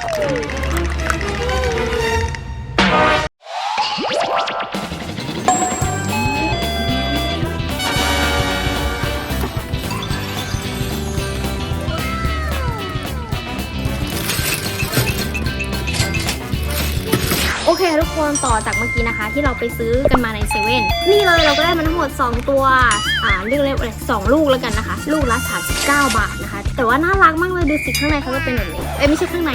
โอเคทุกคนต่อจากเมื่อกี้นะคะ ที่เราไปซื้อกันมาในเซเว่นนี่เลยเราก็ได้มาทั้งหมด 2 ตัว อ่าเรียกเรียสองลูกแล้วกันนะคะ ลูกละ 39 บาทนะคะ แต่ว่าน่ารักมากเลยดูสิข้างในเขาจะเป็นแบบนี้เอ้ยไม่ใช่ข้างใน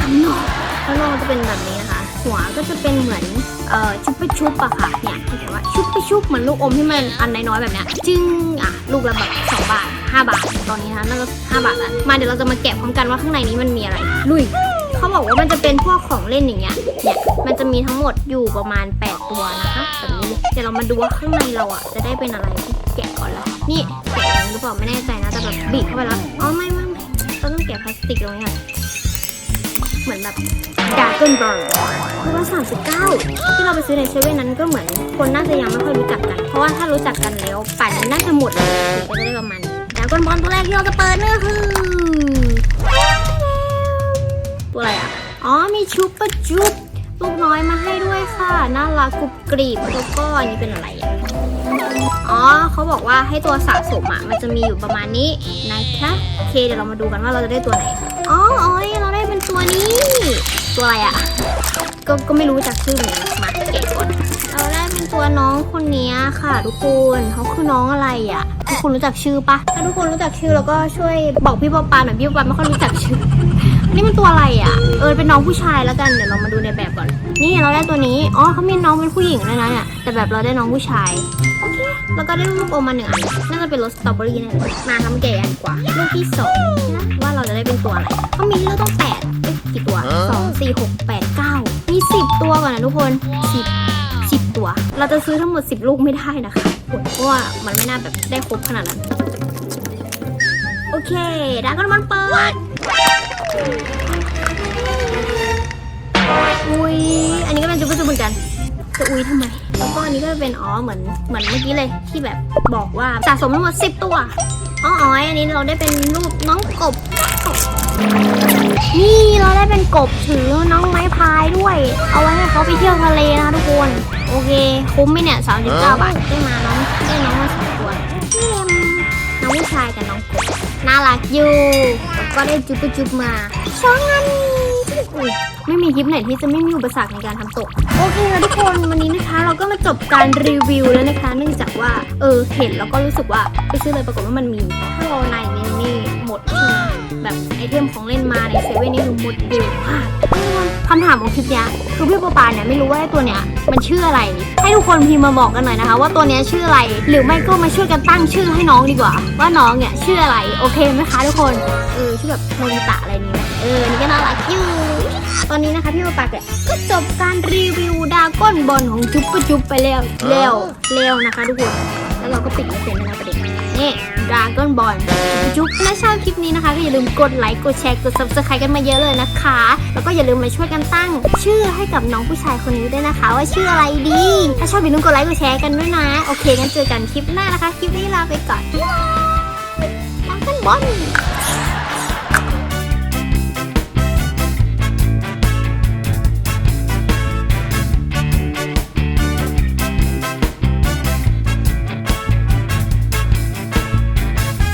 ข้างนอกข้างนอกจะเป็นแบบนี้นะคะ หัวก็จะเป็นเหมือนเอ่อชุบไปชุบอะค่ะเนี่ยที่เขียนว่าชุบไปชุบเหมือนลูกอมที่มันอันน้อยๆแบบเนี้ยจึงอะลูกละแบบ2บาท5บาทตอนนี้นะคะน่าจะ5บาทแล้วมาเดี๋ยวเราจะมาแกะพร้อมกันว่าข้างในนี้มันมีอะไรลุยเขาบอกว่ามันจะเป็นพวกของเล่นอย่างเงี้ยเนี่ยมันจะมีทั้งหมดอยู่ประมาณ 8 ตัวนะคะแบบนี้เดี๋ยวเรามาดูว่าข้างในเราอะจะได้เป็นอะไร แกะก่อนแล้วนี่แกะย่างหรือเปล่าไม่แน่ใจนะแต่แบบบีบเข้าไปแล้ว อ๋อไม่ไม่ไม่เราต้องแกะพลาสติกตรงนี้ค่ะเหมือนแบบดาร์กเกิลบอลคือว่าสามสิบเก้าที่เราไปซื้อในเซเว่นนั้นก็เหมือนคนน่าจะยังไม่ค่อยรู้จักกัน เพราะว่าถ้ารู้จักกันแล้วป่านนี้น่าจะหมดเลยถึงจะได้ประมาณดาร์กเกิลบอลตัวแรกที่เราจะเปิดนั่นก็คือตัวอะไรอะ อ๋อมีชุบปะจุบ ลูกน้อยมาให้ด้วยค่ะ น่ารักกรุบกรีบแล้วก็อันนี้เป็นอะไรอะอ๋อเขาบอกว่าให้ตัวสะสมอะมันจะมีอยู่ประมาณนี้นะคะโอเคเดี๋ยวเรามาดูกันว่าเราจะได้ตัวไหนอ๋ออ๋อเราได้เป็นตัวนี้ ตัวอะไรอะก็ก็ไม่รู้จักชื่อเหมือนกันมาแกะก่อน น้องคนนี้ค่ะ ทุกคนเขาคือน้องอะไรอะ ทุกคนรู้จักชื่อปะถ้าทุกคนรู้จักชื่อแล้วก็ช่วยบอกพี่ปอปาหน่อยพี่ปอปาไม่ค่อยรู้จักชื่อนนี้มันตัวอะไรอะ เออเป็นน้องผู้ชายแล้วกันเดี๋ยวเรามาดูในแบบก่อน นี่เราได้ตัวนี้อ๋อเขามีน้องเป็นผู้หญิงด้วยนะเนี่ยแต่แบบเราได้น้องผู้ชายโอเคแล้วก็ได้ลูกอมมาหนึ่งอันน่าจะเป็นรสสตรอเบอรี่แน่เลยมาทำแกะกันกว่าลูกที่สองนะว่าเราจะได้เป็นตัวอะไรเขามีเลือกต้องแปดเอ้กี่ตัวสองสี่หกแปดเก้ามีสิบตัวก่อนนะทุกคนสิบ เราจะซื้อทั้งหมดสิบลูกไม่ได้นะคะเพราะว่ามันไม่น่าแบบได้ครบขนาดนั้น โอเคดราก้อนมันเปิด อุ้ย อันนี้ก็เป็นจุ๊บจุ๊บเหมือนกัน จะอุ้ยทำไม แล้วก็อันนี้ก็เป็นอ๋อเหมือนเหมือนเมื่อกี้เลยที่แบบบอกว่าสะสมทั้งหมดสิบตัวอ๋ออ๋ออันนี้เราได้เป็นรูปน้องกบกบนี่ เราได้เป็นกบถือน้องไม้พายด้วย เอาไว้ให้เขาไปเที่ยวทะเลนะคะทุกคน โอเค คุ้มไหมเนี่ย39บาทได้มาน้องได้น้องมาสองตัวเยี่ยมน้องผู้ชายกับน้องกบน่ารักอยู่แล้วก็ได้จุ๊บจุ๊บมาสองอันอุ้ยไม่มีคลิปไหนที่จะไม่มีอุปสรรคในการทำตก โอเคแล้วทุกคนวันนี้นะคะ เราก็มาจบการรีวิวแล้วนะคะ เนื่องจากว่าเออเห็นแล้วก็รู้สึกว่าไปซื้อเลยปรากฏว่ามันมีถ้าเราใน แบบไอเทมของเล่นมาในเซเว่นนี่คือหมดเร็วมากคำถามของคลิปเนี้ยคือพี่ปอปาเนี่ยไม่รู้ว่าไอตัวเนี้ยมันชื่ออะไร ให้ทุกคนพิมพ์มาบอกกันหน่อยนะคะ ว่าตัวเนี้ยชื่ออะไร หรือไม่ก็มาช่วยกันตั้งชื่อให้น้องดีกว่า ว่าน้องเนี่ยชื่ออะไรโอเคไหมคะทุกคนเออชื่อแบบโนบิตะอะไรนี้เออนี่ก็น่ารักอยู่ตอนนี้นะคะพี่ปาปากเนี่ยก็จบการรีวิวดาก้อนบอลของจุ๊บปจุ๊บไปแล้วแล้วแล้วนะคะทุกคนแล้วเราก็ปิดไม่เป็นะคะประเด็น นี่ดราก้อนบอลจุ๊บถ้าชอบคลิปนี้นะคะก็อย่าลืมกดไลค์กดแชร์กด subscribe กันมาเยอะเลยนะคะ แล้วก็อย่าลืมมาช่วยกันตั้ง ชื่อให้กับน้องผู้ชายคนนี้ด้วยนะคะ ว่าชื่ออะไรดี ถ้าชอบอย่าลืมกดไลค์กดแชร์กันด้วยนะโอเคงั้นเจอกันคลิปหน้านะคะ คลิปนี้ลาไปก่อนดราก้อนบอล